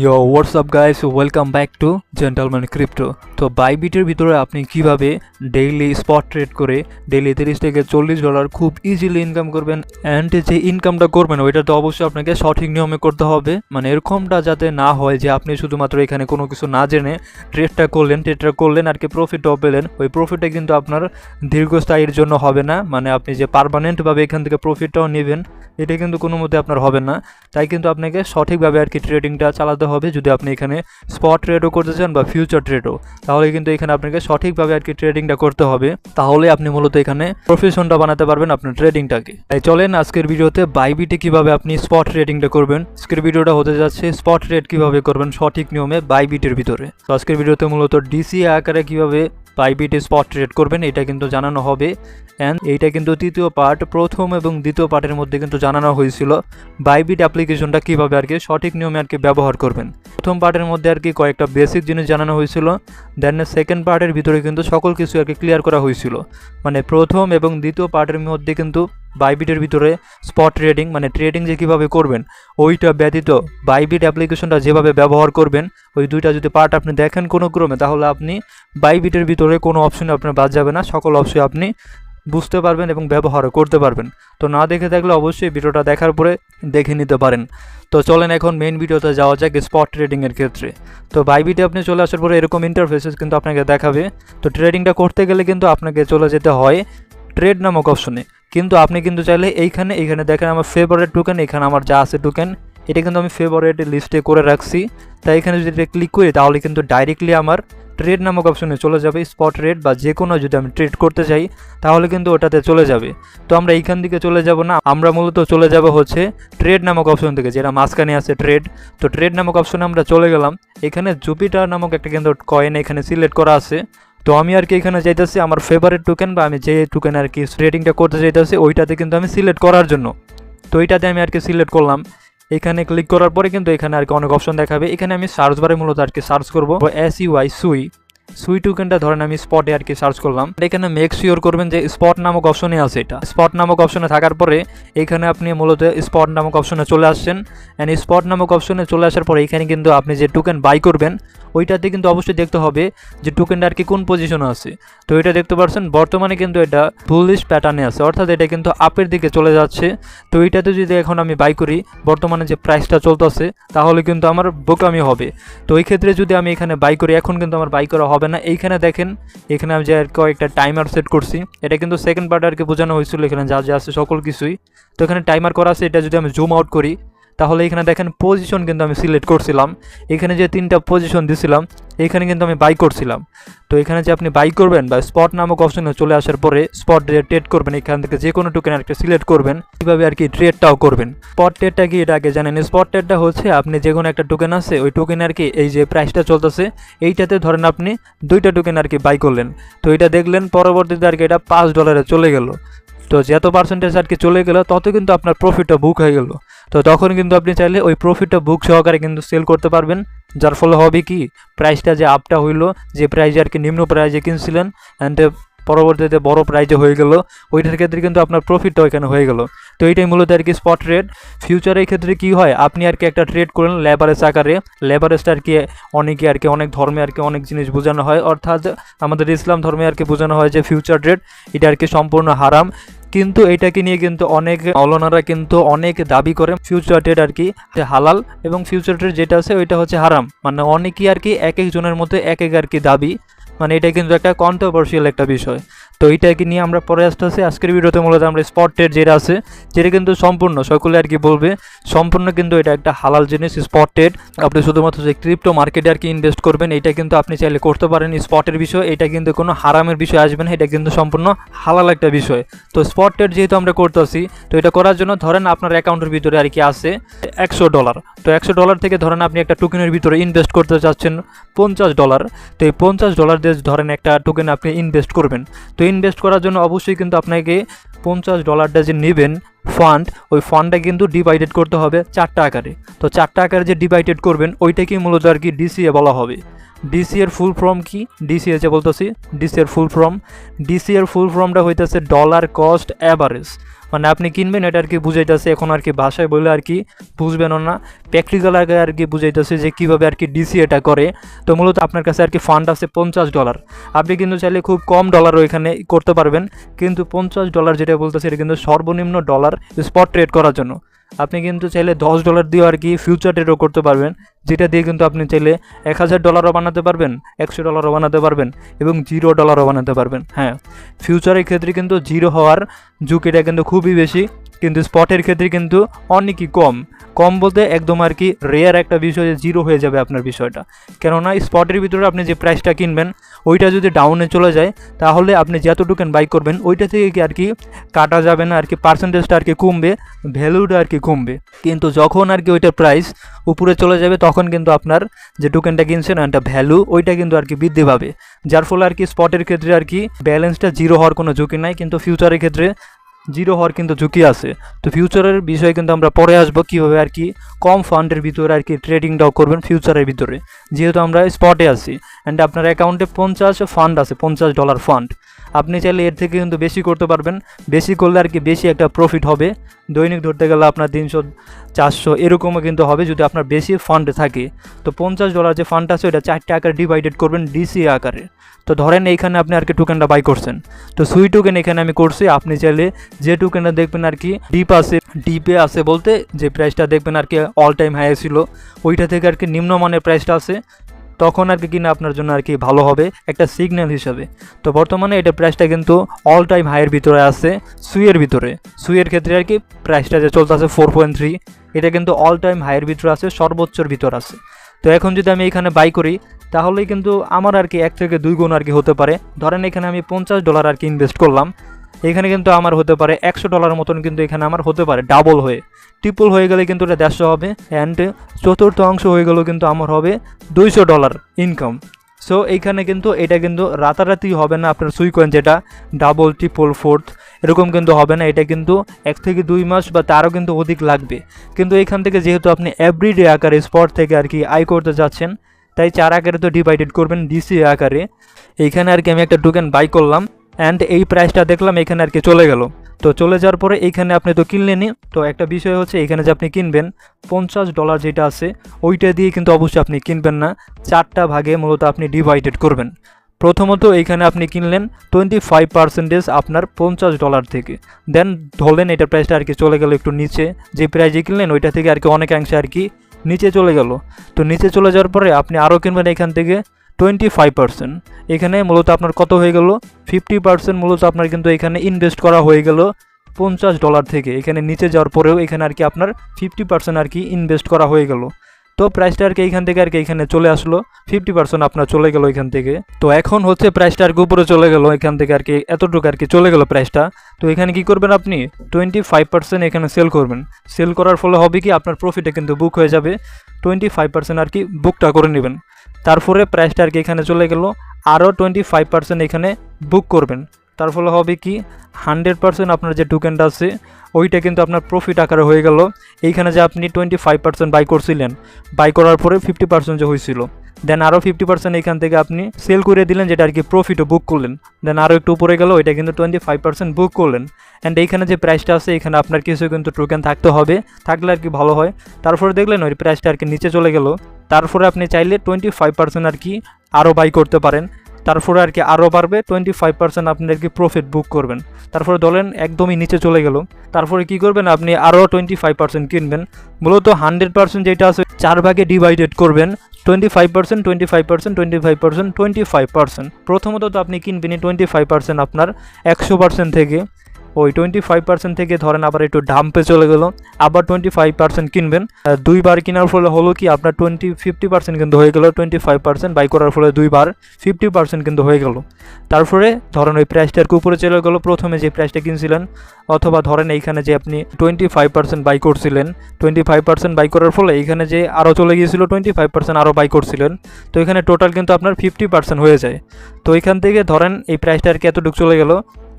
Yo what's up guys welcome back to gentleman crypto তো বাইবিটের ভিতরে আপনি কীভাবে ডেইলি স্পট ট্রেড করে ডেইলি তিরিশ থেকে চল্লিশ ডলার খুব ইজিলি ইনকাম করবেন অ্যান্ড যে ইনকামটা করবেন, ওইটা তো অবশ্যই আপনাকে সঠিক নিয়মে করতে হবে। মানে এরকমটা যাতে না হয় যে আপনি শুধুমাত্র এখানে কোনো কিছু না জেনে ট্রেডটা করলেন ট্রেডটা করলেন আর কি প্রফিটও পেলেন, ওই প্রফিটটা কিন্তু আপনার দীর্ঘস্থায়ীর জন্য হবে না। মানে আপনি যে পারমানেন্টভাবে এখান থেকে প্রফিটটাও নেবেন, এটা কিন্তু কোনো মতে আপনার হবে না। তাই কিন্তু আপনাকে সঠিকভাবে আর কি ট্রেডিংটা চালাতে হবে যদি আপনি এখানে স্পট ট্রেডও করতে চান বা ফিউচার ট্রেডও তাহলে কিন্তু এখানে আপনাকে সঠিকভাবে আর কি ট্রেডিংটা করতে হবে। তাহলে আপনি মূলত এখানে প্রফেশনটা বানাতে পারবেন আপনার ট্রেডিংটাকে তাই চলেন আজকের ভিডিওতে বাইবিটে কীভাবে আপনি স্পট ট্রেডিংটা করবেন। আজকের ভিডিওটা হতে যাচ্ছে স্পট ট্রেড কীভাবে করবেন সঠিক নিয়মে বাইবিটের ভিতরে। তো আজকের ভিডিওতে মূলত ডিসি আকারে কীভাবে বাইবিটে স্পট করবেন, এটা কিন্তু জানানো হবে। অ্যান্ড এইটা কিন্তু তৃতীয় পার্ট, প্রথম এবং দ্বিতীয় পার্টের মধ্যে কিন্তু জানানো হয়েছিল। বাইবিট অ্যাপ্লিকেশনটা কীভাবে আর কি, সঠিক নিয়মে আর কি ব্যবহার করবেন। প্রথম পার্টের মধ্যে আর কি কয়েকটা বেসিক জিনিস জানানো হয়েছিল। দেন সেকেন্ড পার্টের ভিতরে কিন্তু সকল কিছু আর কি ক্লিয়ার করা হয়েছিল। মানে প্রথম এবং দ্বিতীয় পার্টের মধ্যে কিন্তু বাইবিটের ভিতরে স্পট ট্রেডিং মানে ট্রেডিং যে কীভাবে করবেন, ওইটা ব্যতীত বাইবিট অ্যাপ্লিকেশনটা যেভাবে ব্যবহার করবেন, ওই দুইটা যদি পার্ট আপনি দেখেন কোনো ক্রমে, তাহলে আপনি বাইবিটের ভিতরে কোনো অপশনে আপনার বাদ যাবে না, সকল অপশন আপনি বুঝতে পারবেন এবং ব্যবহারও করতে পারবেন। তো না দেখে থাকলে অবশ্যই ভিডিওটা দেখার পরে দেখে নিতে পারেন। তো চলেন এখন মেইন ভিডিওতে যাওয়া যাক স্পট ট্রেডিংয়ের ক্ষেত্রে। তো বাইবিটে আপনি চলে আসার পরে এরকম ইন্টারফেসেস কিন্তু আপনাকে দেখাবে। তো ট্রেডিংটা করতে গেলে কিন্তু আপনাকে চলে যেতে হয় ট্রেড নামক অপশনে কিন্তু আপনি কিন্তু চাইলে এইখানে এইখানে দেখেন আমার ফেভারেট টোকেন এখানে আমার যা আছে টোকেন এটা কিন্তু আমি ফেভারেট লিস্টে করে রাখছি। তাই এখানে যদি এটা ক্লিক করি, তাহলে কিন্তু ডাইরেক্টলি আমার ট্রেড নামক অপশনে চলে যাবে স্পট রেট বা যে কোনো যদি আমি ট্রেড করতে চাই, তাহলে কিন্তু ওটাতে চলে যাবে। তো আমরা এইখান থেকে চলে যাব না, আমরা মূলত চলে যাব হচ্ছে ট্রেড নামক অপশন থেকে, যেটা মাঝখানে আছে ট্রেড তো ট্রেড নামক অপশনে আমরা চলে গেলাম। এখানে জুপিটার নামক একটা কিন্তু কয়েন এখানে সিলেক্ট করা আছে। তো আমি আর কি এখানে যাইতেছি, আমার ফেভারিট টোকেন বা আমি যে টোকেন আর কি ট্রেডিংটা করতে চাইতেছি ওইটাতে কিন্তু আমি সিলেক্ট করার জন্য। তো এইটাতে আমি আর কি সিলেক্ট করলাম। এখানে ক্লিক করার পরে কিন্তু এখানে আর কি অনেক অপশন দেখাবে। এখানে আমি সার্চ বারে মূলত আর কি সার্চ করব। এস ইউআই সুই সুই টোকেনটা ধরেন আমি স্পটে আর কি সার্চ করলাম। এখানে মেক শিওর করবেন যে স্পট নামক অপশনে আছে এটা। স্পট নামক অপশনে থাকার পরে এখানে আপনি মূলত স্পট নামক অপশনে চলে আসছেন। অ্যান্ড স্পট নামক অপশনে চলে আসার পরে এখানে কিন্তু আপনি যে টোকেন বাই করবেন ওইটাতে কিন্তু অবশ্যই দেখতে হবে যে টোকেনটা আর কি কোন পজিশনে আছে। তো এটা দেখতে পাচ্ছেন বর্তমানে কিন্তু এটা বুলিশ প্যাটার্নে আছে, অর্থাৎ এটা কিন্তু আপের দিকে চলে যাচ্ছে। তো এইটাতে যদি এখন আমি বাই করি, বর্তমানে যে প্রাইসটা চলতেছে, তাহলে কিন্তু আমার বোকামি হবে। তো ওই ক্ষেত্রে যদি আমি এখানে বাই করি, এখন কিন্তু আমার বাই করা হবে না। এইখানে দেখেন, এখানে আমি যে আর কয়েকটা টাইমার সেট করছি, এটা কিন্তু সেকেন্ড পার্ট আর কি বোঝানো হয়েছিল, এখানে যা যা আছে সকল কিছুই। তো এখানে টাইমার করা আছে, এটা যদি আমি জুম আউট করি তাহলে এখানে দেখেন পজিশন কিন্তু আমি সিলেক্ট করছিলাম। এখানে যে তিনটা পজিশন দিছিলাম, এখানে কিন্তু আমি বাই করছিলাম। তো এখানে যে আপনি বাই করবেন বা স্পট নামক অপশনে চলে আসার পরে স্পট ট্রেড করবেন, এখান থেকে যে কোনো টোকেন একটা সিলেক্ট করবেন কীভাবে আর কি ট্রেডটাও করবেন। স্পট ট্রেডটা কি এটা আগে জানেন? স্পট ট্রেডটা হচ্ছে আপনি যে কোনো একটা টোকেন আছে, ওই টোকেন আর কি এই যে প্রাইসটা চলতেছে, এইটাতে ধরেন আপনি দুইটা টোকেন আর কি বাই করলেন। তো এটা দেখলেন পরবর্তীতে আর কি এটা পাঁচ ডলারে চলে গেল। তো যত পার্সেন্টেজ আর কি চলে গেল, তত কিন্তু আপনার প্রফিটটা বুক হয়ে গেল। তো তখন কিন্তু আপনি চাইলে ওই প্রফিটটা বুক সহকারে কিন্তু সেল করতে পারবেন। যার ফলে হবে কি? প্রাইসটা যে আপটা হইল, যে প্রাইজে আর কি নিম্ন প্রাইজে কিনছিলেন অ্যান্ড পরবর্তীতে বড় প্রাইজে হয়ে গেল, ওইটার ক্ষেত্রে কিন্তু আপনার প্রফিটটা ওইখানে হয়ে গেল। তো এইটাই মূলত আর কি স্পট ট্রেড ফিউচারের ক্ষেত্রে কি হয়? আপনি আর কি একটা ট্রেড করলেন লেবারেজ আকারে। লেবারেজটা আর কি অনেকে আর কি অনেক ধর্মে আর কি অনেক জিনিস বোঝানো হয়। অর্থাৎ আমাদের ইসলাম ধর্মে আর কি বোঝানো হয় যে ফিউচার ট্রেড এটা আর কি সম্পূর্ণ হারাম। কিন্তু এটাকে নিয়ে কিন্তু অনেক অলনারা কিন্তু অনেক দাবি করে ফিউচার ট্রেড আর কি হালাল এবং ফিউচার ট্রেড যেটা আছে ওইটা হচ্ছে হারাম। মানে অনেকেই আর কি এক একজনের মধ্যে এক এক আর কি দাবি। মানে এটা কিন্তু একটা কন্ট্রোভার্সিয়াল একটা বিষয়। তো এইটাকে নিয়ে আমরা পরে আসতেছি আজকের ভিডিওতে মূলত আমরা স্পট ট্রেড যেটা আছে, যেটা কিন্তু সম্পূর্ণ সকলে আর কি বলবে, সম্পূর্ণ কিন্তু এটা একটা হালাল জিনিস স্পট ট্রেড আপনি শুধুমাত্র যে ক্রিপ্টো মার্কেটে আর কি ইনভেস্ট করবেন এটা কিন্তু আপনি চাইলে করতে পারেন স্পটের বিষয়। এটা কিন্তু কোনো হারামের বিষয় আসবে না, এটা কিন্তু সম্পূর্ণ হালাল একটা বিষয়। তো স্পট ট্রেড যেহেতু আমরা করতেছি তো এটা করার জন্য ধরেন আপনার অ্যাকাউন্টের ভিতরে আর কি আছে একশো ডলার তো একশো ডলার থেকে ধরেন আপনি একটা টোকেনের ভিতরে ইনভেস্ট করতে চাচ্ছেন পঞ্চাশ ডলার তো এই পঞ্চাশ ডলার দিয়ে ধরেন একটা টোকেন আপনি ইনভেস্ট করবেন। তো ইনভেস্ট করার জন্য অবশ্যই কিন্তু আপনাকে পঞ্চাশ ডলারটা যে নেবেন ফান্ড ওই ফান্ডটা কিন্তু ডিভাইডেড করতে হবে চারটা আকারে। তো চারটা আকারে যে ডিভাইডেড করবেন, ওইটাকেই মূলত আর কি ডিসিএ বলা হবে। ডিসি এর ফুল ফর্ম কি? ডিসিএ যে বলতেছি ডিসি এর ফুল ফর্ম ডিসি এর ফুল ফর্মটা হইতেছে ডলার কস্ট অ্যাভারেজ মানে আপনি কিনবেন, এটা আর কি বুঝাইতেছে, এখন আর কি ভাষায় বলে আর কি বুঝবেন না। প্র্যাকটিক্যাল আগে আর কি বুঝাইতেছে যে কীভাবে আর কি ডিসি এটা করে। তো মূলত আপনার কাছে আর কি ফান্ড আছে পঞ্চাশ ডলার আপনি কিন্তু চাইলে খুব কম ডলারও এখানে করতে পারবেন। কিন্তু পঞ্চাশ ডলার যেটা বলতেছে, এটা কিন্তু সর্বনিম্ন ডলার স্পট ট্রেড করার জন্য। আপনি কিন্তু চাইলে দশ ডলার দিয়েও আর কি ফিউচার ট্রেডও করতে পারবেন। যেটা দিয়ে কিন্তু আপনি চাইলে এক হাজার ডলারও বানাতে পারবেন, একশো ডলারও বানাতে পারবেন এবং জিরো ডলারও বানাতে পারবেন হ্যাঁ। ফিউচারের ক্ষেত্রে কিন্তু জিরো হওয়ার ঝুঁকিটা কিন্তু খুবই বেশি, কিন্তু স্পটের ক্ষেত্রে কিন্তু অনেকই কম। কম বলতে একদম আর কি রেয়ার একটা বিষয় যে জিরো হয়ে যাবে আপনার বিষয়টা। কেননা স্পটের ভিতরে আপনি যে প্রাইসটা কিনবেন, ওইটা যদি ডাউনে চলে যায়, তাহলে আপনি যতটুকুন বাই করবেন, ওইটা থেকে কি আর কি কাটা যাবে না, আর কি পার্সেন্টেজটা আর কি কমবে ভ্যালুটা আর কি কমবে। কিন্তু যখন আর কি ওইটার প্রাইস উপরে চলে যাবে, তখন কিন্তু আপনার যে টোকেনটা কিনছেন একটা ভ্যালু ওইটা কিন্তু আর কি বৃদ্ধি পাবে। যার ফলে আর কি স্পটের ক্ষেত্রে আর কি ব্যালেন্সটা জিরো হওয়ার কোনো ঝুঁকি নাই, কিন্তু ফিউচারের ক্ষেত্রে জিরো হওয়ার কিন্তু ঝুঁকি আছে। তো ফিউচারের বিষয়ে কিন্তু আমরা পরে আসব কীভাবে আর কি কম ফান্ডের ভিতরে আর কি ট্রেডিংটাও করবেন ফিউচারের ভিতরে। যেহেতু আমরা স্পটে আছি। অ্যান্ড আপনার অ্যাকাউন্টে পঞ্চাশ ফান্ড আছে, পঞ্চাশ ডলার ফান্ড আপনি চাইলে এর থেকে কিন্তু বেশি করতে পারবেন। বেশি করলে আর কি বেশি একটা প্রফিট হবে। দৈনিক ধরতে গেলে আপনার তিনশো, চারশো এরকমও কিন্তু হবে যদি আপনার বেশি ফান্ড থাকে। তো পঞ্চাশ ডলার যে ফান্ড আছে ওটা চারটে আকারে ডিভাইডেড করবেন ডিসি আকারে। তো ধরেন এইখানে আপনি আর কি টোকেনটা বাই করছেন। তো সুই টোকেন এখানে আমি করছি, আপনি চাইলে যে টোকেনটা দেখবেন আর কি ডিপ আছে ডিপে আছে বলতে যে প্রাইসটা দেখবেন আর কি অল টাইম হাই ছিল, ওইটা থেকে আর কি নিম্নমানের প্রাইসটা আছে। তখন আর কি কিনা আপনার জন্য আর কি ভালো হবে, একটা সিগন্যাল হিসাবে। তো বর্তমানে এটা প্রাইসটা কিন্তু অল টাইম হাইয়ের ভিতরে আছে, সুইয়ের ভিতরে। সুইয়ের ক্ষেত্রে আর কি প্রাইসটা যে চলতেছে ফোর পয়েন্ট থ্রি এটা কিন্তু অল টাইম হাইয়ের ভিতরে আছে, সর্বোচ্চর ভিতর আছে। তো এখন যদি আমি এখানে বাই করি, তাহলেই কিন্তু আমার আর কি এক থেকে দুই গুণ আর কি হতে পারে। ধরেন এখানে আমি পঞ্চাশ ডলার আর কি ইনভেস্ট করলাম এখানে কিন্তু আমার হতে পারে একশো ডলার মতন কিন্তু এখানে আমার হতে পারে ডাবল হয়ে। ট্রিপল হয়ে গেলে কিন্তু এটা দেড়শো হবে অ্যান্ড চতুর্থ অংশ হয়ে গেলেও কিন্তু আমার হবে দুইশো ডলার ইনকাম সো এইখানে কিন্তু এটা কিন্তু রাতারাতি হবে না আপনার সুই কয়েন যেটা ডাবল ট্রিপল ফোর্থ এরকম কিন্তু হবে না, এটা কিন্তু এক থেকে দুই মাস বা তারও কিন্তু অধিক লাগবে। কিন্তু এখান থেকে যেহেতু আপনি এভরিডে আকারে স্পট থেকে আর কি আয় করতে যাচ্ছেন, তাই চার আকারে তো ডিভাইডেড করবেন ডিসি আকারে। এইখানে আর কি আমি একটা টোকেন বাই করলাম অ্যান্ড এই প্রাইসটা দেখলাম, এখানে আর কি চলে গেল। তো চলে যাওয়ার পরে এইখানে আপনি তো কিনলেনই তো একটা বিষয় হচ্ছে, এখানে যে আপনি কিনবেন, পঞ্চাশ ডলার যেটা আছে, ওইটা দিয়ে কিন্তু অবশ্যই আপনি কিনবেন না। চারটা ভাগে মূলত আপনি ডিভাইডেড করবেন। প্রথমত এইখানে আপনি কিনলেন টোয়েন্টি ফাইভ পার্সেন্টেজ আপনার পঞ্চাশ ডলার থেকে। দেন ধরলেন, এটা প্রাইসটা আর কি চলে গেল একটু নিচে। যে প্রাইজে কিনলেন, ওইটা থেকে আর কি অনেকাংশে আর কি নিচে চলে গেল। তো নিচে চলে যাওয়ার পরে আপনি আরও কিনবেন এখান থেকে। টোয়েন্টি ফাইভ পার্সেন্ট এখানে মূলত আপনার কত হয়ে গেল? ফিফটি পার্সেন্ট মূলত আপনার কিন্তু এখানে ইনভেস্ট করা হয়ে গেল পঞ্চাশ ডলার থেকে। এখানে নিচে যাওয়ার পরেও এখানে আর কি আপনার ফিফটি পার্সেন্ট আর কি ইনভেস্ট করা হয়ে গেল। তো প্রাইসটা আর কি এইখান থেকে আর কি এখানে চলে আসলো। ফিফটি পার্সেন্ট আপনার চলে গেল এখান থেকে। তো এখন হচ্ছে প্রাইসটা আর কি উপরে চলে গেল। এখান থেকে আর কি এতটুকু আর কি চলে গেল প্রাইসটা তো এখানে কি করবেন আপনি? টোয়েন্টি ফাইভ পার্সেন্ট এখানে সেল করবেন। সেল করার ফলে হবে কি আপনার প্রফিটে কিন্তু বুক হয়ে যাবে। টোয়েন্টি ফাইভ পার্সেন্ট আর কি বুকটা করে নেবেন। তারপরে প্রাইসটা আর কি এখানে চলে গেল, আরও টোয়েন্টি ফাইভ পার্সেন্ট এখানে বুক করবেন। তার ফলে হবে কি হান্ড্রেড পার্সেন্ট আপনার যে টোকেনটা আছে, ওইটা কিন্তু আপনার প্রফিট আকারে হয়ে গেল। এইখানে যে আপনি টোয়েন্টি ফাইভ পার্সেন্ট বাই করছিলেন বাই করার পরে ফিফটি পার্সেন্ট যে হয়েছিল। দেন আরও ফিফটি পার্সেন্ট এখান থেকে আপনি সেল করে দিলেন, যেটা আর কি প্রফিটও বুক করলেন। দেন আরও একটু উপরে গেল, ওইটা কিন্তু টোয়েন্টি ফাইভ পার্সেন্ট বুক করলেন। অ্যান্ড এইখানে যে প্রাইসটা আছে, এখানে আপনার কিছু কিন্তু টোকেন থাকতে হবে। থাকলে আর কি ভালো হয়। তারপরে দেখলেন ওই প্রাইসটা আর কি নিচে চলে গেল। তারপরে আপনি চাইলে টোয়েন্টি ফাইভ পার্সেন্ট আর কি আরও বাই করতে পারেন। তারপরে আর কি আরও বাড়বে টোয়েন্টি ফাইভ পার্সেন্ট আপনি আর কি প্রফিট বুক করবেন। তারপরে ধরেন একদমই নিচে চলে গেল, তারপরে কি করবেন? আপনি আরও টোয়েন্টি ফাইভ পার্সেন্ট কিনবেন। মূলত হান্ড্রেড পার্সেন্ট যেটা আছে, চার ভাগে ডিভাইডেড করবেন twenty five percent twenty five percent twenty five percent twenty five percent প্রথমত তো আপনি কিনবেনই টোয়েন্টি ফাইভ পার্সেন্ট আপনার একশো পার্সেন্ট থেকে। ওই টোয়েন্টি ফাইভ পার্সেন্ট থেকে ধরেন আবার একটু ডাম্পে চলে গেল, আবার টোয়েন্টি ফাইভ পার্সেন্ট কিনবেন দুইবার কেনার ফলে হলো কি আপনার টোয়েন্টি ফিফটি পার্সেন্ট কিন্তু হয়ে গেল টোয়েন্টি ফাইভ পার্সেন্ট বাই করার ফলে দুইবার ফিফটি পার্সেন্ট কিন্তু হয়ে গেল। তারপরে ধরেন ওই প্রাইসটার উপরে চলে গেলো, প্রথমে যে প্রাইসটা কিনছিলেন, অথবা ধরেন এইখানে যে আপনি টোয়েন্টি ফাইভ পার্সেন্ট বাই করছিলেন টোয়েন্টি ফাইভ পার্সেন্ট বাই করার ফলে এইখানে যে আরও চলে গিয়েছিল টোয়েন্টি ফাইভ পার্সেন্ট আরও বাই করছিলেন, তো এখানে টোটাল কিন্তু আপনার ফিফটি পার্সেন্ট হয়ে যায়। তো এখান থেকে ধরেন এই প্রাইসটা আর কি এতটুকু চলে গেল।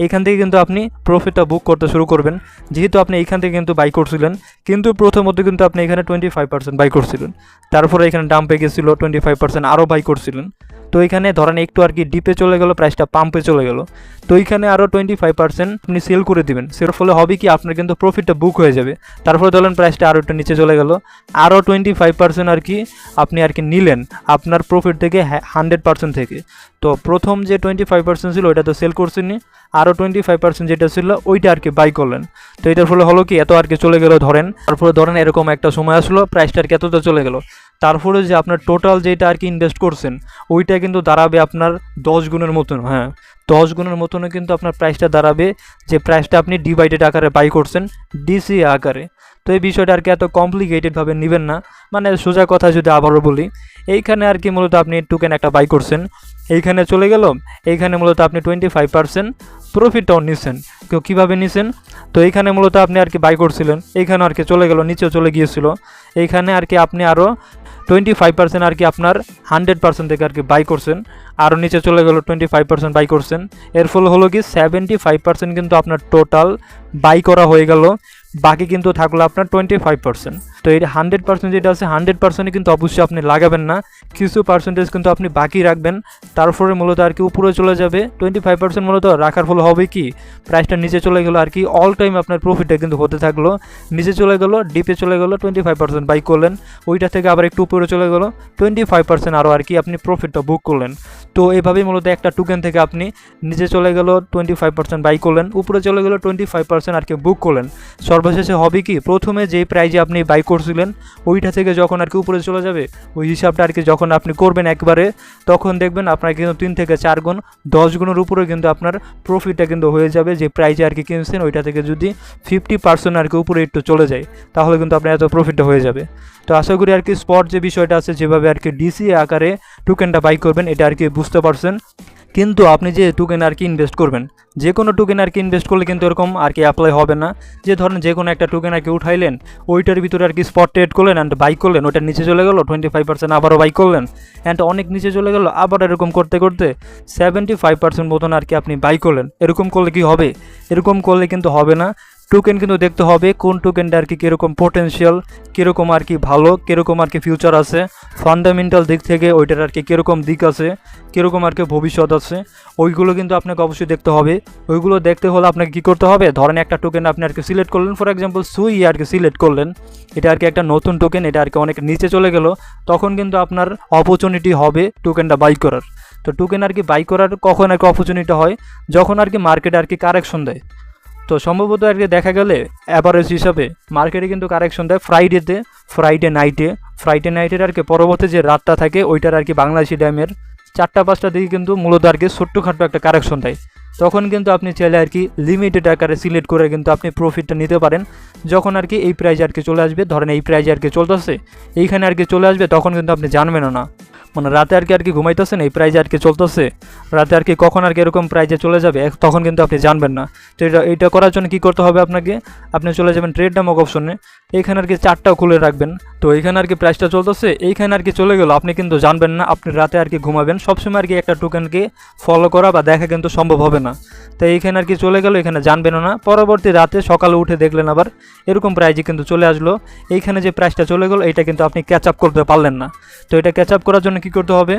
এখান থেকে কিন্তু আপনি প্রফিটটা বুক করতে শুরু করবেন। যেহেতু আপনি এখান থেকে কিন্তু বাই করছিলেন, কিন্তু প্রথমত কিন্তু আপনি এখানে টোয়েন্টি ফাইভ পার্সেন্ট বাই করছিলেন। তারপরে এখানে ডাম্পে গেছিল টোয়েন্টি ফাইভ পার্সেন্ট আরও বাই করছিলেন। তো এখানে ধরেন একটু আর কি ডিপে চলে গেল প্রাইসটা পাম্পে চলে গেল। তো এইখানে আরও টোয়েন্টি ফাইভ পার্সেন্ট আপনি সেল করে দিবেন। সের ফলে হবে কি আপনার কিন্তু প্রফিটটা বুক হয়ে যাবে। তারপরে ধরেন প্রাইসটা আরও একটু নিচে চলে গেল। আরও টোয়েন্টি ফাইভ পার্সেন্ট আর কি আপনি আর কি নিলেন আপনার প্রফিট থেকে হান্ড্রেড পার্সেন্ট থেকে। তো প্রথম যে টোয়েন্টি ফাইভ পার্সেন্ট ছিল ওইটা তো সেল করছেননি আরও টোয়েন্টি ফাইভ পার্সেন্ট যেটা ছিল ওইটা আর কি বাই করলেন। তো এটার ফলে হলো কি এত আর কি চলে গেল ধরেন। তারপরে ধরেন এরকম একটা সময় আসলো প্রাইসটা আর কি এতটা চলে গেল। তারপরে যে আপনার টোটাল যেটা আর কি ইনভেস্ট করছেন, ওইটা কিন্তু দাঁড়াবে আপনার দশ গুণের মতন হ্যাঁ। দশ গুণের মতনও কিন্তু আপনার প্রাইসটা দাঁড়াবে, যে প্রাইসটা আপনি ডিভাইডেড আকারে বাই করছেন ডিসি আকারে। তো এই বিষয়টা আর কি এত কমপ্লিকেটেডভাবে নেবেন না। মানে সোজা কথা যদি আবারও বলি, এইখানে আর কি মূলত আপনি টোকেন একটা বাই করছেন। এইখানে চলে গেল, এইখানে মূলত আপনি টোয়েন্টি ফাইভ পার্সেন্ট প্রফিটটাও নিছেন। কেউ কীভাবে নিছেন? তো এইখানে মূলত আপনি আর কি বাই করছিলেন এইখানে আর কি চলে গেল, নিচেও চলে গিয়েছিল। এইখানে আর কি আপনি আরও টোয়েন্টি ফাইভ পার্সেন্ট আর কি আপনার হান্ড্রেড পার্সেন্ট থেকে আর কি বাই করছেন। আরও নিচে চলে গেল টোয়েন্টি ফাইভ পার্সেন্ট বাই করছেন। এর ফলে হলো কি সেভেন্টি ফাইভ পার্সেন্ট কিন্তু আপনার টোটাল বাই করা হয়ে গেল। বাকি কিন্তু থাকল আপনার টোয়েন্টি ফাইভ পার্সেন্ট তো এই হান্ড্রেড পার্সেন্ট যেটা আছে হান্ড্রেড পার্সেন্টে কিন্তু অবশ্যই আপনি লাগাবেন না। কিছু পার্সেন্টেজ কিন্তু আপনি বাকি রাখবেন। তারপরে মূলত আর কি উপরে চলে যাবে। টোয়েন্টি ফাইভ পার্সেন্ট মূলত রাখার ফলে হবে কি? প্রাইসটা নিচে চলে গেলো আর কি। অল টাইম আপনার প্রফিটটা কিন্তু হতে থাকল। নিচে চলে গেলো ডিপে চলে গেলো টোয়েন্টি ফাইভ পার্সেন্ট বাই করলেন। ওইটা থেকে আবার একটু উপরে চলে গেলো টোয়েন্টি ফাইভ পার্সেন্ট আরও আর কি আপনি প্রফিটটা বুক করলেন। তো এইভাবেই মূলত একটা টোকেন থেকে আপনি নিচে চলে গেল টোয়েন্টি ফাইভ পার্সেন্ট বাই করলেন। উপরে চলে গেলো টোয়েন্টি ফাইভ পার্সেন্ট আর কি বুক করলেন। সর্বশেষে হবে কি? প্রথমে যেই প্রাইজে আপনি বাই করছিলেন, ওইটা থেকে যখন আর কি উপরে চলে যাবে, ওই হিসাবটা আর কি যখন আপনি করবেন একবারে, তখন দেখবেন আপনার কিন্তু তিন থেকে চার গুণ, দশ গুণের উপরে কিন্তু আপনার প্রফিটটা কিন্তু হয়ে যাবে, যে প্রাইজে আর কি কিনছেন, ওইটা থেকে যদি ফিফটি পার্সেন্ট আর কি উপরে একটু চলে যায়, তাহলে কিন্তু আপনার এত প্রফিটটা হয়ে যাবে। তো আশা করি আর কি স্পট যে বিষয়টা আছে, যেভাবে আর কি ডিসি আকারে টোকেনটা বাই করবেন, এটা আর কি বুঝতে পারছেন। কিন্তু আপনি যে টুকেন আর কি ইনভেস্ট করবেন, যে কোনো টুকেন আর কি ইনভেস্ট করলে কিন্তু এরকম আর কি অ্যাপ্লাই হবে না। যে ধরেন যে কোনো একটা টুকেন আর কি উঠাইলেন, ওইটার ভিতরে আর কি স্পট ট্রেড করলেন অ্যান্ড বাই করলেন, ওইটার নিচে চলে গেলো টোয়েন্টি ফাইভ পার্সেন্ট আবারও বাই করলেন অ্যান্ড অনেক নিচে চলে গেলো, আবার এরকম করতে করতে সেভেন্টি ফাইভ পার্সেন্ট মতন আর কি আপনি বাই করলেন। এরকম করলে কি হবে? এরকম করলে কিন্তু হবে না। টোকেন কিন্তু দেখতে হবে কোন টোকেনটা আর কি কীরকম পোটেন্সিয়াল কীরকম আর কি ভালো কীরকম আর কি ফিউচার আছে ফান্ডামেন্টাল দিক থেকে ওইটার আর কি কীরকম দিক আছে কীরকম আর কি ভবিষ্যৎ আছে ওইগুলো কিন্তু আপনাকে অবশ্যই দেখতে হবে ওইগুলো দেখতে হলে আপনাকে কী করতে হবে ধরেন একটা টোকেন আপনি আর কি সিলেক্ট করলেন ফর এক্সাম্পল সুই আর কি সিলেক্ট করলেন এটা আর কি একটা নতুন টোকেন এটা আর কি অনেক নিচে চলে গেল তখন কিন্তু আপনার অপরচুনিটি হবে টোকেনটা বাই করার তো টোকেন আর কি বাই করার কখন আর কি অপরচুনিটি হয় যখন আর কি মার্কেট আর কি কারেকশন দেয় তো সম্ভবত আর কি দেখা গেলে অ্যাভারেজ হিসাবে মার্কেটে কিন্তু কারেকশন দেয় ফ্রাইডেতে ফ্রাইডে নাইটে ফ্রাইডে নাইটের আর কি পরবর্তী যে রাতটা থাকে, ওইটার আর কি বাংলাদেশি ড্যামের চারটা, পাঁচটা দিকে কিন্তু মূলত আর কি ছোট্টখাটো একটা কারেকশন দেয়। তখন কিন্তু আপনি চাইলে আর কি লিমিটেড আকারে সিলেক্ট করে কিন্তু আপনি প্রফিটটা নিতে পারেন। যখন আর কি এই প্রাইজ আর কি চলে আসবে, ধরেন এই প্রাইজে আর কি চলতেছে, এইখানে আর কি চলে আসবে, তখন কিন্তু আপনি জানবেনও না। মানে রাতে আর কি আর কি ঘুমাইতেছেন? এই প্রাইজে আর কি চলতেছে? রাতে আর কি কখন আর কি এরকম প্রাইজে চলে যাবে? তখন কিন্তু আপনি জানবেন না। তো এটা এটা করার জন্য কী করতে হবে আপনাকে? আপনি চলে যাবেন ট্রেড নামক অপশনে এইখানে আর কি চারটাও খুলে রাখবেন। তো এইখানে আর কি প্রাইসটা চলতেছে। এইখানে আর কি চলে গেল। আপনি কিন্তু জানবেন না, আপনি রাতে আর কি ঘুমাবেন। সবসময় আর কি একটা টোকেনকে ফলো করা বা দেখা কিন্তু সম্ভব হবে না। তো এইখানে আর কি চলে গেল, এখানে জানবেনও না। পরবর্তী রাতে সকালে উঠে দেখলেন আবার এরকম প্রাইজে কিন্তু চলে আসলো। এইখানে যে প্রাইসটা চলে গেলো এটা কিন্তু আপনি ক্যাচ আপ করতে পারলেন না। তো এটা ক্যাচ আপ করার জন্য কি করতে হবে?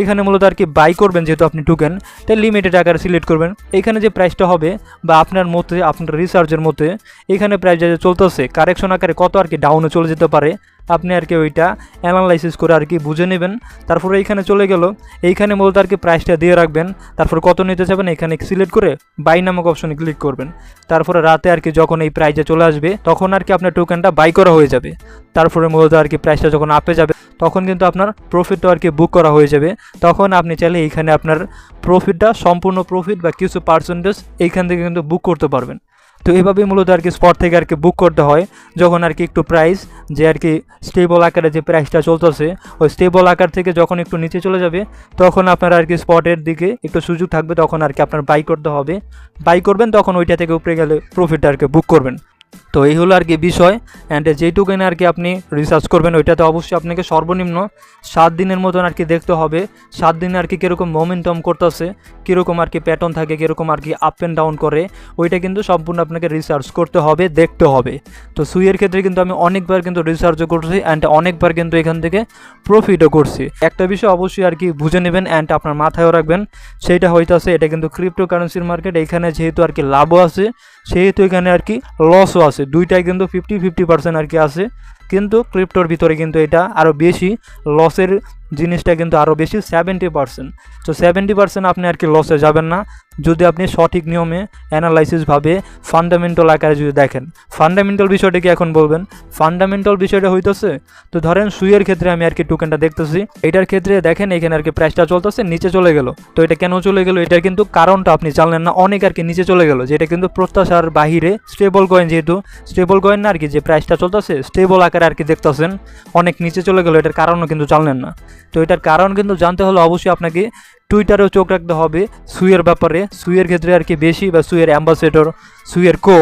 এখানে মূলত আর কি বাই করবেন যেহেতু আপনি টোকেন তাই লিমিটেড আকারে সিলেক্ট করবেন। এখানে যে প্রাইসটা হবে বা আপনার মতে, আপনার রিসার্চের মতে, এখানে প্রাইস যে চলতেছে কারেকশন আকারে কত আর কি ডাউনে চলে যেতে পারে, আপনি আর কি ওইটা অ্যানালাইসিস করে আর কি বুঝে নেবেন। তারপরে এইখানে চলে গেল, এইখানে মূলত আর কি প্রাইসটা দিয়ে রাখবেন। তারপর কত নিতে যাবেন, এখানে সিলেক্ট করে বাই নামক অপশনে ক্লিক করবেন। তারপরে রাতে আর কি যখন এই প্রাইসে চলে আসবে, তখন আর কি আপনার টোকেনটা বাই করা হয়ে যাবে। তারপরে মূলত আর কি প্রাইসটা যখন আপে যাবে তখন কিন্তু আপনার প্রফিটটা আর কি বুক করা হয়ে যাবে। তখন আপনি চাইলে এইখানে আপনার প্রফিটটা সম্পূর্ণ প্রফিট বা কিছু পার্সেন্টেজ এইখান থেকে কিন্তু বুক করতে পারবেন। তো এভাবেই মূলত আর কি স্পট থেকে আর কি বুক করতে হয়। যখন আর কি একটু প্রাইস যে আর কি স্টেবল আকারে যে প্রাইসটা চলতেছে, ওই স্টেবল আকার থেকে যখন একটু নিচে চলে যাবে, তখন আপনার আর কি স্পটের দিকে একটু সুযোগ থাকবে, তখন আর কি আপনার বাই করতে হবে। বাই করবেন, তখন ওইটা থেকে উপরে গেলে প্রফিটটা আর কি বুক করবেন। তো এই হলো আর কি বিষয় অ্যান্ড যেই টোকেনে আর কি আপনি রিসার্চ করবেন, ওইটাতে অবশ্যই আপনাকে সর্বনিম্ন সাত দিনের মতন আর কি দেখতে হবে। সাত দিনে আর কি কীরকম মোমেন্টাম করতেছে, কীরকম আর কি প্যাটার্ন থাকে, কীরকম আর কি আপ অ্যান্ড ডাউন করে, ওইটা কিন্তু সম্পূর্ণ আপনাকে রিসার্চ করতে হবে, দেখতে হবে। তো সুইয়ের ক্ষেত্রে কিন্তু আমি অনেকবার কিন্তু রিসার্চও করছি অ্যান্ড অনেকবার কিন্তু এখান থেকে প্রফিটও করছি। একটা বিষয় অবশ্যই আর কি বুঝে নেবেন অ্যান্ড আপনার মাথায়ও রাখবেন, সেইটা হইতাছে, এটা কিন্তু ক্রিপ্টো কারেন্সির মার্কেট এখানে যেহেতু আর কি লাভও আছে, সেহেতু এখানে আর কি লসও আছে। দুইটাই কিন্তু ফিফটি ফিফটি পার্সেন্ট আর কি আছে। কিন্তু ক্রিপ্টোর ভিতরে কিন্তু এটা আরও বেশি লসের জিনিসটা কিন্তু আরও বেশি সেভেন্টি পার্সেন্ট তো সেভেন্টি পার্সেন্ট আপনি আর কি লসে যাবেন না। যদি আপনি সঠিক নিয়মে অ্যানালাইসিসভাবে ফান্ডামেন্টাল আকারে যদি দেখেন ফান্ডামেন্টাল বিষয়টা কি এখন বলবেন? ফান্ডামেন্টাল বিষয়টা হইতেছে, তো ধরেন সুইয়ের ক্ষেত্রে আমি আর কি টোকেনটা দেখতেছি। এটার ক্ষেত্রে দেখেন এখানে আর কি প্রাইসটা চলতেছে, নিচে চলে গেল। তো এটা কেন চলে গেল? এটার কিন্তু কারণটা আপনি জানলেন না। অনেক আর কি নিচে চলে গেল, যেটা কিন্তু প্রত্যাশার বাহিরে স্টেবল কয়েন যেহেতু। স্টেবল কয়েন না আর কি যে প্রাইসটা চলতেছে স্টেবল আকারে আর কি দেখতেছেন, অনেক নিচে চলে গেল। এটার কারণও কিন্তু জানলেন না। তো এটার কারণ কিন্তু জানতে হলে অবশ্যই আপনাকে টুইটারেও চোখ রাখতে হবে সুইয়ের ব্যাপারে। সুইয়ের ক্ষেত্রে আর কি বেশি বা সুইয়ের অ্যাম্বাসেডর সুইয়ের কো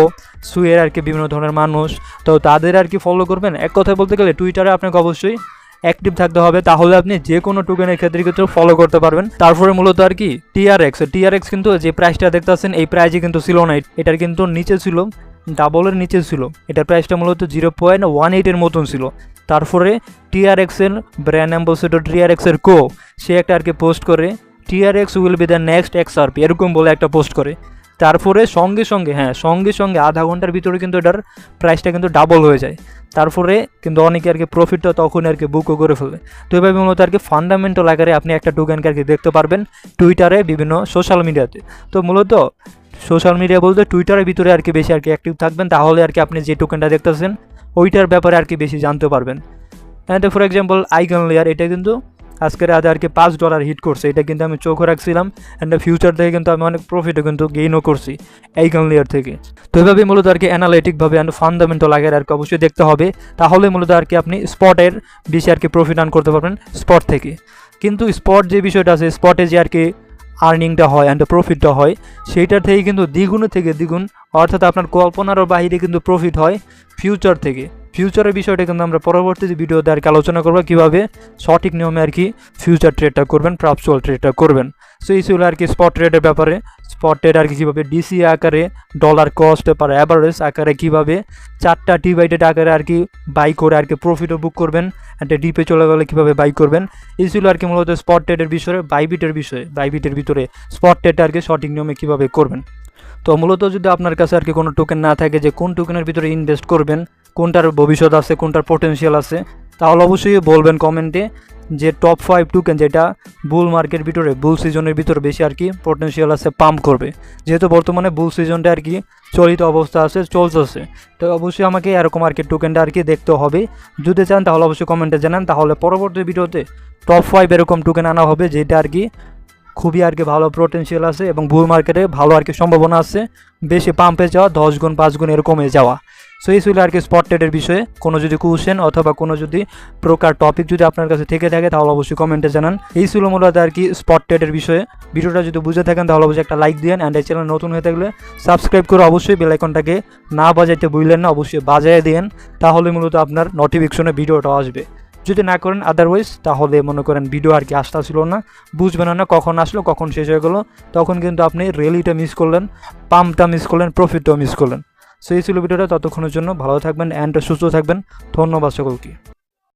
সুইয়ের আর কি বিভিন্ন ধরনের মানুষ। তো তাদের আর কি ফলো করবেন। এক কথায় বলতে গেলে টুইটারে আপনাকে অবশ্যই অ্যাক্টিভ থাকতে হবে। তাহলে আপনি যে কোনো টোকেনের ক্ষেত্রে কিন্তু ফলো করতে পারবেন। তারপরে মূলত আর কি টিআরএক্স টিআরএক্স কিন্তু যে প্রাইসটা দেখতেছেন, এই প্রাইজে কিন্তু ছিল না। এটার কিন্তু নিচে ছিল ডাবলের নিচে ছিল। এটার প্রাইসটা মূলত জিরো পয়েন্ট ওয়ান এইটের মতন ছিল। তারপরে টিআরএক্সের ব্র্যান্ড অ্যাম্বাসেডর টিআরএক্সের কো সে একটা আর কি পোস্ট করে TRX will be the next X XRP এরকম বলে একটা পোস্ট করে। তারপরে সঙ্গে সঙ্গে হ্যাঁ সঙ্গে সঙ্গে আধা ঘণ্টার ভিতরে কিন্তু এটার প্রাইসটা কিন্তু ডাবল হয়ে যায়। তারপরে কিন্তু অনেকে আর কি প্রফিটটা তখন আর কি বুকও করে ফেলে। তো এভাবে মূলত আর কি ফান্ডামেন্টাল আকারে আপনি একটা টোকেনকে আর কি দেখতে পারবেন টুইটারে বিভিন্ন সোশ্যাল মিডিয়াতে তো মূলত সোশ্যাল মিডিয়া বলতে টুইটারের ভিতরে আর কি বেশি আর কি অ্যাক্টিভ থাকবেন, তাহলে আর কি আপনি যে টোকেনটা দেখতেছেন ওইটার ব্যাপারে আর কি বেশি জানতে পারবেন। And for example icon layer এটা কিন্তু আজকের রাতে আর কি পাঁচ ডলার হিট করছে। এটা কিন্তু আমি চোখও রাখছিলাম অ্যান্ড ফিউচার থেকে কিন্তু আমি অনেক প্রফিটও কিন্তু গেইনও করছি আইকন লেয়ার থেকে। তো এভাবে মূলত আর কি অ্যানালাইটিকভাবে অ্যান্ড ফান্ডামেন্টাল আগের আর কি অবশ্যই দেখতে হবে। তাহলে মূলত আর কি আপনি স্পটের বেশি আর কি প্রফিট আর্ন করতে পারবেন স্পট থেকে। কিন্তু স্পট যে বিষয়টা আছে স্পটে যে আর কি আর্নিংটা হয় অ্যান্ড প্রফিটটা হয়, সেইটার থেকে কিন্তু দ্বিগুণ থেকে দ্বিগুণ, অর্থাৎ আপনার কল্পনারও বাহিরে কিন্তু প্রফিট হয় ফিউচার থেকে। ফিউচারের বিষয়টা কিন্তু আমরা পরবর্তী ভিডিওতে আর কি আলোচনা করব, কীভাবে সঠিক নিয়মে আর কি ফিউচার ট্রেডটা করবেন প্রাপচুয়াল ট্রেডটা করবেন। সো এই ছিল আর কি স্পট ট্রেডের ব্যাপারে। স্পট ট্রেড আর কি কীভাবে ডিসি আকারে ডলার কস্ট পার অ্যাভারেজ আকারে কীভাবে, চারটা ডিভাইডেড আকারে আর কি বাই করে আর কি প্রফিটও বুক করবেন একটা ডিপে চলে গেলে কীভাবে বাই করবেন। এই ছিল আর কি মূলত স্পট ট্রেডের বিষয়ে বাইবিটের বিষয়ে বাইবিটের ভিতরে স্পট ট্রেডটা আর কি সঠিক নিয়মে কীভাবে করবেন। তো মূলত যদি আপনার কাছে আর কি কোনো টোকেন না থাকে যে কোন টোকেনের ভিতরে ইনভেস্ট করবেন কোনটার ভবিষ্যৎ আছে, কোনটার পোটেনশিয়াল আছে, তাহলে অবশ্যই বলবেন কমেন্টে যে টপ ফাইভ টোকেন যেটা বুল মার্কেট ভিতরে বুল সিজনের ভিতরে বেশি আর কি পোটেনশিয়াল আছে পাম্প করবে। যেহেতু বর্তমানে বুল সিজনটা আর কি চলিত অবস্থা আছে চলতেছে তো অবশ্যই আমাকে এরকম আর কি টোকেনটা আর কি দেখতে হবে। যদি চান তাহলে অবশ্যই কমেন্টে জানান। তাহলে পরবর্তী ভিডিওতে টপ ফাইভ এরকম টোকেন আনা হবে, যেটা আর কি খুবই আর কি ভালো পোটেনশিয়াল আছে এবং বুল মার্কেটে ভালো আর কি সম্ভাবনা আছে। বেশি পাম্পে যাওয়া, দশ গুণ, পাঁচ গুণ এরকমে যাওয়া। সো এই ছিল আর কি স্পট ট্রেডের বিষয়ে। কোনো যদি কোশ্চেন অথবা কোনো যদি প্রকার টপিক যদি আপনার কাছে থেকে থাকে, তাহলে অবশ্যই কমেন্টে জানান। এই ছিল মূলত আর কি স্পট ট্রেডের বিষয়ে। ভিডিওটা যদি বুঝে থাকেন, তাহলে অবশ্যই একটা লাইক দিন অ্যান্ড এই চ্যানেল নতুন হয়ে থাকলে সাবস্ক্রাইব করে অবশ্যই বেলাইকনটাকে না বাজাইতে বুঝলেন না, অবশ্যই বাজায় দিন তাহলে মূলত আপনার নোটিফিকেশনে ভিডিওটা আসবে। যদি না করেন আদারওয়াইজ তাহলে মনে করেন ভিডিও আর কি আসতে ছিল না। বুঝবেন না কখন আসলো, কখন শেষ হয়ে গেলো। তখন কিন্তু আপনি রেলিটা মিস করলেন পাম্পটা মিস করলেন প্রফিটটাও মিস করলেন। সেই ছিল ভিডিওটা ততক্ষণের জন্য ভালো থাকবেন অ্যান্ড সুস্থ থাকবেন। ধন্যবাদ সকলকে।